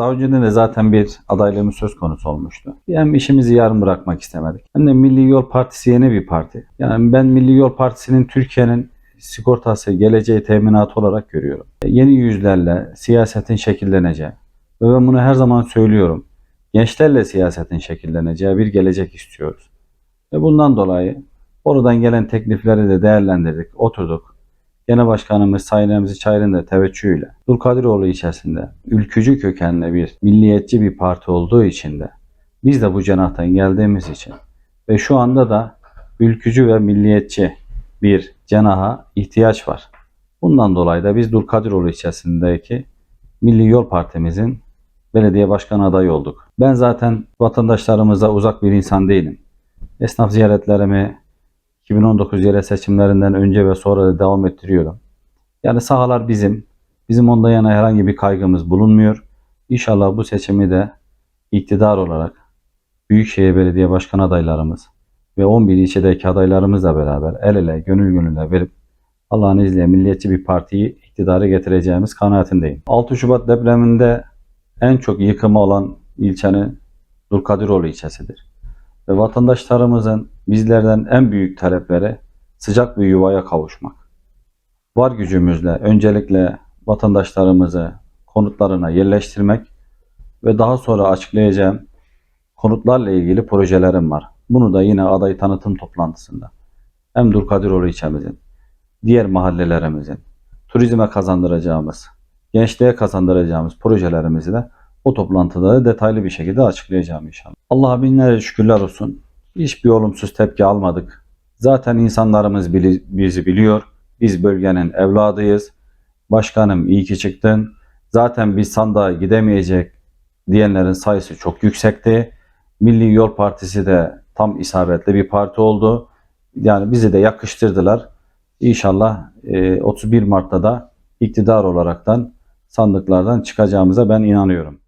Daha önceden de zaten bir adaylığımız söz konusu olmuştu. Hem işimizi yarım bırakmak istemedik. Hem de Milli Yol Partisi yeni bir parti. Yani ben Milli Yol Partisi'nin Türkiye'nin sigortası, geleceği teminatı olarak görüyorum. Yeni yüzlerle siyasetin şekilleneceği ve ben bunu her zaman söylüyorum. Gençlerle siyasetin şekilleneceği bir gelecek istiyoruz. Ve bundan dolayı oradan gelen teklifleri de değerlendirdik, oturduk. Genel Başkanımız Sayın Remzi Çayır'ın da teveccühüyle Dulkadiroğlu ilçesinde ülkücü kökenli bir milliyetçi bir parti olduğu için de biz de bu cenahtan geldiğimiz için ve şu anda da ülkücü ve milliyetçi bir cenaha ihtiyaç var. Bundan dolayı da biz Dulkadiroğlu ilçesindeki Milli Yol Partimizin belediye başkan adayı olduk. Ben zaten vatandaşlarımıza uzak bir insan değilim. Esnaf ziyaretlerimi 2019 yerel seçimlerinden önce ve sonra da devam ettiriyorum. Yani sahalar bizim. Bizim ondan yana herhangi bir kaygımız bulunmuyor. İnşallah bu seçimi de iktidar olarak Büyükşehir Belediye Başkan adaylarımız ve 11 ilçedeki adaylarımızla beraber el ele gönül gönüle verip Allah'ın izniyle milliyetçi bir partiyi iktidara getireceğimiz kanaatindeyim. 6 Şubat depreminde en çok yıkımı olan ilçenin Dulkadiroğlu ilçesidir. Ve vatandaşlarımızın bizlerden en büyük talepleri sıcak bir yuvaya kavuşmak. Var gücümüzle öncelikle vatandaşlarımızı konutlarına yerleştirmek ve daha sonra açıklayacağım konutlarla ilgili projelerim var. Bunu da yine aday tanıtım toplantısında hem Dulkadiroğlu ilçemizin, diğer mahallelerimizin, turizme kazandıracağımız, gençliğe kazandıracağımız projelerimizi de o toplantıda da detaylı bir şekilde açıklayacağım inşallah. Allah'a binlerce şükürler olsun. Hiçbir olumsuz tepki almadık. Zaten insanlarımız bizi biliyor. Biz bölgenin evladıyız. Başkanım iyi ki çıktın. Zaten biz sandığa gidemeyecek diyenlerin sayısı çok yüksekti. Milli Yol Partisi de tam isabetli bir parti oldu. Yani bizi de yakıştırdılar. İnşallah e, 31 Mart'ta da iktidar olaraktan sandıklardan çıkacağımıza ben inanıyorum.